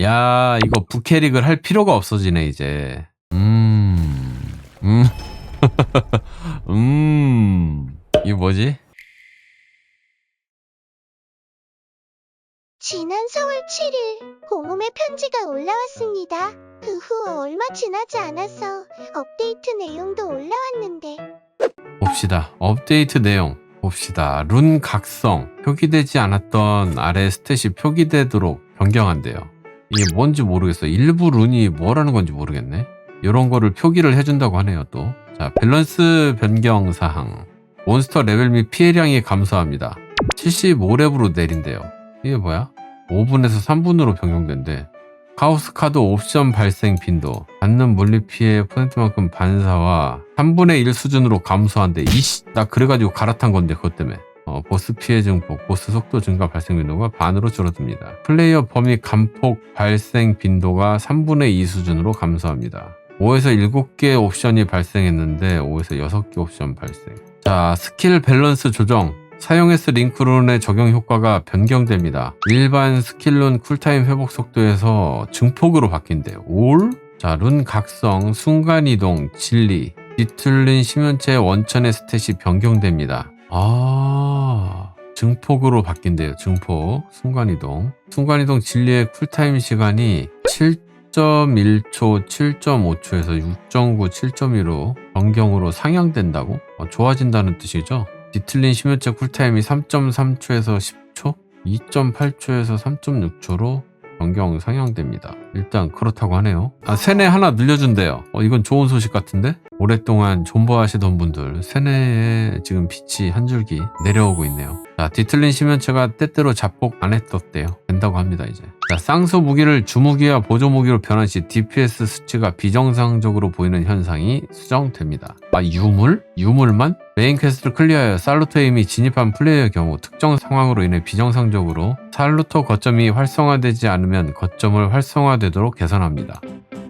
야, 이거 부캐릭을 할 필요가 없어지네, 이제. 음, 음, 음, 이게 뭐지? 지난 4월 7일 공홈의 편지가 올라왔습니다. 그 후 얼마 지나지 않아서 업데이트 내용도 올라왔는데 봅시다. 업데이트 내용. 봅시다. 룬 각성. 표기되지 않았던 아래 스탯이 표기되도록 변경한대요. 이게 뭔지 모르겠어. 일부 룬이 뭐라는 건지 모르겠네. 이런 거를 표기를 해준다고 하네요, 또. 자, 밸런스 변경 사항. 몬스터 레벨 및 피해량이 감소합니다. 75렙으로 내린대요. 이게 뭐야? 5분에서 3분으로 변경된대. 카오스 카드 옵션 발생 빈도, 받는 물리 피해 퍼센트만큼 반사와 3분의 1 수준으로 감소한대. 이씨, 나 그래가지고 갈아탄 건데, 그것 때문에. 어, 보스 피해 증폭, 보스 속도 증가 발생 빈도가 반으로 줄어듭니다. 플레이어 범위 감폭 발생 빈도가 3분의 2 수준으로 감소합니다. 5에서 7개 옵션이 발생했는데 5에서 6개 옵션 발생. 자, 스킬 밸런스 조정. 사용했을 링크룬의 적용 효과가 변경됩니다. 일반 스킬룬 쿨타임 회복 속도에서 증폭으로 바뀐대요. 올? 자, 룬 각성, 순간이동, 진리, 뒤틀린 심연체 원천의 스탯이 변경됩니다. 아, 증폭으로 바뀐대요. 증폭, 순간이동. 순간이동 진리의 쿨타임 시간이 7.1초, 7.5초에서 6.9, 7.1로 변경으로 상향된다고? 어, 좋아진다는 뜻이죠? 뒤틀린 심연체 쿨타임이 3.3초에서 10초, 2.8초에서 3.6초로 변경 상향됩니다. 일단 그렇다고 하네요. 아, 세뇌 하나 늘려준대요. 어, 이건 좋은 소식 같은데? 오랫동안 존버하시던 분들 세뇌에 지금 빛이 한 줄기 내려오고 있네요. 자, 뒤틀린 심연체가 때때로 자폭 안 했었대요. 된다고 합니다, 이제. 자, 쌍수 무기를 주무기와 보조 무기로 변환 시 DPS 수치가 비정상적으로 보이는 현상이 수정됩니다. 아, 유물? 유물만? 메인 퀘스트를 클리어하여 살루토에 이미 진입한 플레이어의 경우 특정 상황으로 인해 비정상적으로 살루토 거점이 활성화되지 않으면 거점을 활성화되도록 개선합니다.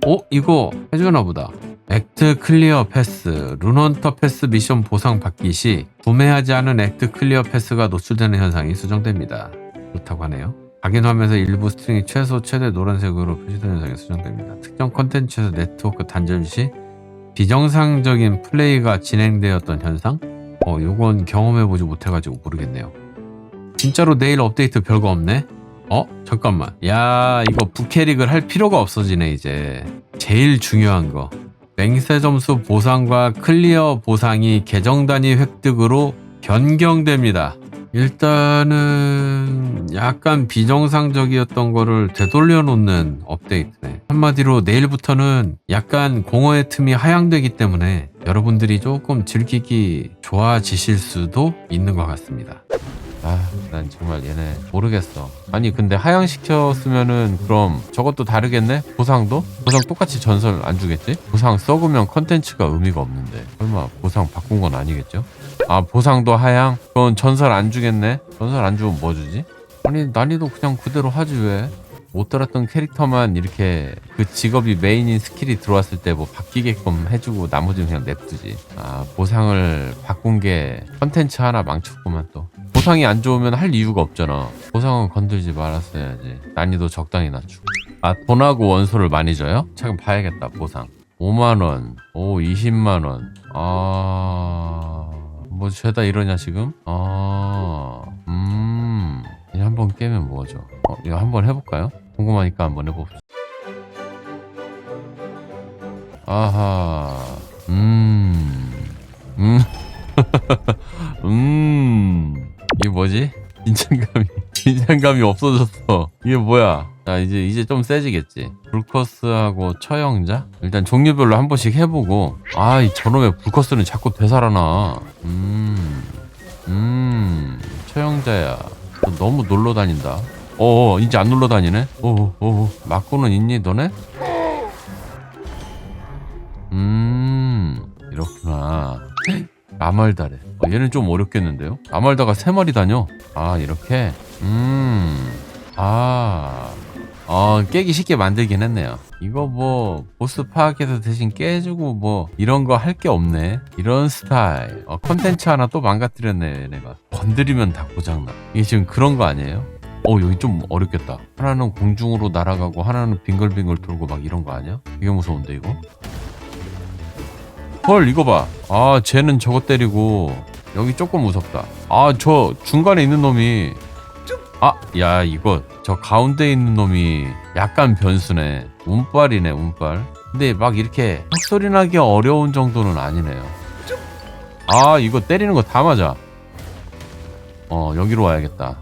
어? 이거 해주나 보다. 액트 클리어 패스, 룬헌터 패스 미션 보상 받기 시 구매하지 않은 액트 클리어 패스가 노출되는 현상이 수정됩니다. 그렇다고 하네요. 확인 화면에서 일부 스트링이 최소 최대 노란색으로 표시되는 현상이 수정됩니다. 특정 컨텐츠에서 네트워크 단절 시 비정상적인 플레이가 진행되었던 현상? 어, 요건 경험해보지 못해가지고 모르겠네요. 진짜로 내일 업데이트 별거 없네? 어? 잠깐만. 야, 이거 부캐릭을 할 필요가 없어지네, 이제. 제일 중요한 거. 맹세 점수 보상과 클리어 보상이 계정 단위 획득으로 변경됩니다. 일단은 약간 비정상적이었던 거를 되돌려 놓는 업데이트네. 한마디로 내일부터는 약간 공허의 틈이 하향되기 때문에 여러분들이 조금 즐기기 좋아지실 수도 있는 것 같습니다. 아, 난 정말 얘네 모르겠어. 아니, 근데 하향시켰으면은 그럼 저것도 다르겠네? 보상도? 보상 똑같이 전설 안 주겠지? 보상 썩으면 컨텐츠가 의미가 없는데. 설마 보상 바꾼 건 아니겠죠? 아, 보상도 하향? 그건 전설 안 주겠네? 전설 안 주면 뭐 주지? 아니, 난이도 그냥 그대로 하지 왜? 못 들었던 캐릭터만 이렇게 그 직업이 메인인 스킬이 들어왔을 때 뭐 바뀌게끔 해주고 나머지는 그냥 냅두지. 아, 보상을 바꾼 게 컨텐츠 하나 망쳤구만 또. 보상이 안 좋으면 할 이유가 없잖아. 보상은 건들지 말았어야지. 난이도 적당히 낮추고. 아, 돈하고 원소를 많이 줘요? 잠깐 봐야겠다, 보상. 5만원, 오, 20만원. 아, 뭐 죄다 이러냐, 지금? 아, 음, 그냥 한번 깨면 뭐죠? 어, 이거 한번 해볼까요? 궁금하니까 한번 해봅시다. 아하, 음, 음, 음, 이게 뭐지? 긴장감이, 긴장감이 없어졌어. 이게 뭐야? 자, 이제, 이제 좀 세지겠지. 불커스하고 처형자? 일단 종류별로 한 번씩 해보고, 아, 이 저놈의 불커스는 자꾸 되살아나. 음, 음, 처형자야. 너 너무 놀러 다닌다. 어, 이제 안 놀러 다니네? 어, 어, 맞고는 있니, 너네? 음, 이렇구나. 아말다래. 어, 얘는 좀 어렵겠는데요? 아말다가 세 마리 다녀. 아, 이렇게? 음, 아, 어, 깨기 쉽게 만들긴 했네요. 이거 뭐, 보스 파악해서 대신 깨주고 뭐, 이런 거 할 게 없네. 이런 스타일. 어, 컨텐츠 하나 또 망가뜨렸네, 얘네가. 건드리면 다 고장나. 이게 지금 그런 거 아니에요? 어 여기 좀 어렵겠다 하나는 공중으로 날아가고 하나는 빙글빙글 돌고 막 이런 거 아니야? 이게 무서운데 이거? 헐 이거 봐 아 쟤는 저거 때리고 여기 조금 무섭다. 아 저 중간에 있는 놈이 아 야 이거 저 가운데 있는 놈이 약간 변수네. 운빨이네 운빨. 근데 막 이렇게 헛소리 나기 어려운 정도는 아니네요. 아 이거 때리는 거 다 맞아. 어 여기로 와야겠다.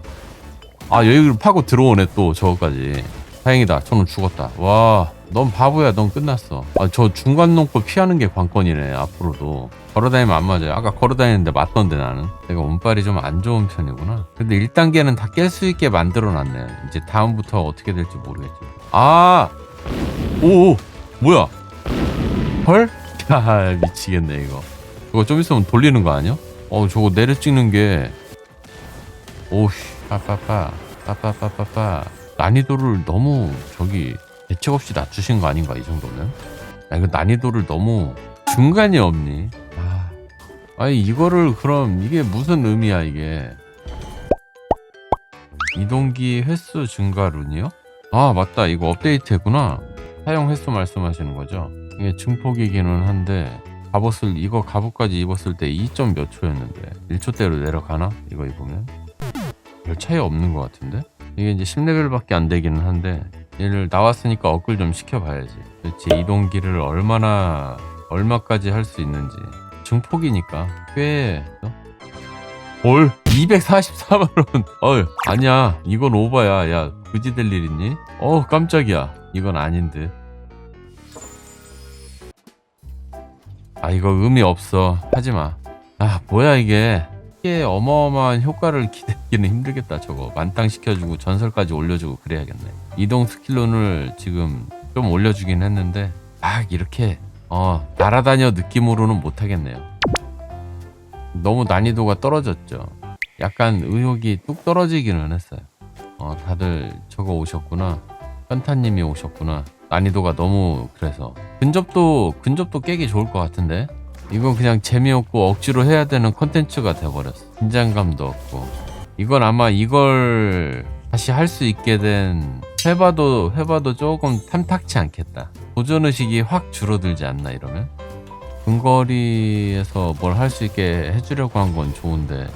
아 여기를 파고 들어오네 또 저거까지 다행이다. 저는 죽었다. 와 넌 바보야. 넌 끝났어. 아 저 중간 놈거 피하는 게 관건이네 앞으로도. 걸어다니면 안 맞아요. 아까 걸어다니는데 맞던데 나는. 내가 운빨이 좀 안 좋은 편이구나. 근데 1단계는 다 깰 수 있게 만들어 놨네. 이제 다음부터 어떻게 될지 모르겠지. 아! 오, 오 뭐야? 헐? 야 미치겠네 이거. 이거 좀 있으면 돌리는 거 아니야? 어 저거 내려 찍는 게. 오씨 빠빠빠. 빠빠빠빠빠 난이도를 너무 저기 대책 없이 낮추신 거 아닌가 이 정도면? 아 이거 난이도를 너무 중간이 없니? 아 아니 이거를 그럼 이게 무슨 의미야 이게 이동기 횟수 증가 룬이요? 아 맞다 이거 업데이트했구나 사용 횟수 말씀하시는 거죠? 이게 증폭이기는 한데 갑옷을 이거 갑옷까지 입었을 때 2점 몇 초였는데 1초대로 내려가나? 이거 입으면 별 차이 없는 것 같은데? 이게 이제 10레벨밖에 안 되기는 한데 얘를 나왔으니까 업글 좀 시켜봐야지. 도대체 이동기를 얼마나 얼마까지 할 수 있는지. 증폭이니까 꽤 어? 뭘? 244만원. 어이 아니야. 이건 오바야. 야 그지 될일 있니? 어 깜짝이야. 이건 아닌 듯. 아 이거 의미 없어. 하지마. 아 뭐야 이게 이게 어마어마한 효과를 기대기는 힘들겠다 저거. 만땅 시켜주고 전설까지 올려주고 그래야겠네. 이동 스킬론을 지금 좀 올려주긴 했는데 막 이렇게 어 날아다녀 느낌으로는 못하겠네요. 너무 난이도가 떨어졌죠. 약간 의욕이 뚝 떨어지기는 했어요. 어 다들 저거 오셨구나. 현타님이 오셨구나. 난이도가 너무 그래서 근접도 근접도 깨기 좋을 것 같은데 이건 그냥 재미없고 억지로 해야 되는 컨텐츠가 돼버렸어. 긴장감도 없고. 이건 아마 이걸 다시 할 수 있게 된 해봐도 해봐도 조금 탐탁치 않겠다. 도전 의식이 확 줄어들지 않나 이러면? 근거리에서 뭘 할 수 있게 해주려고 한 건 좋은데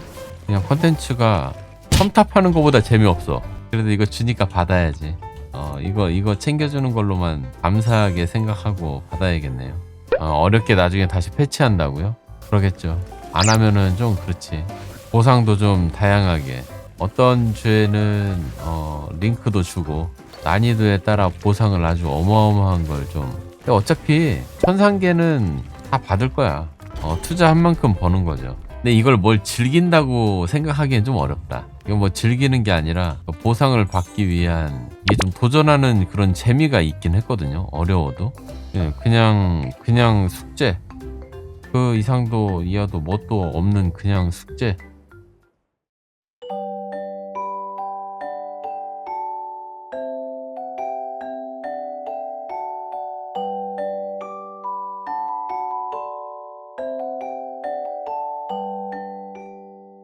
그냥 컨텐츠가 첨탑하는 것보다 재미없어. 그래도 이거 주니까 받아야지. 어 이거 이거 챙겨주는 걸로만 감사하게 생각하고 받아야겠네요. 어, 어 렵게 나중에 다시 패치한다고요? 그러겠죠. 안 하면은 좀 그렇지. 보상도 좀 다양하게. 어떤 주에는 어, 링크도 주고 난이도에 따라 보상을 아주 어마어마한 걸 좀. 근데 어차피 천상계는 다 받을 거야. 어, 투자한 만큼 버는 거죠. 근데 이걸 뭘 즐긴다고 생각하기엔 좀 어렵다 이거 뭐 즐기는 게 아니라 보상을 받기 위한 이게 좀 도전하는 그런 재미가 있긴 했거든요. 어려워도. 예, 그냥 그냥 숙제. 그 이상도 이하도 뭣도 없는 그냥 숙제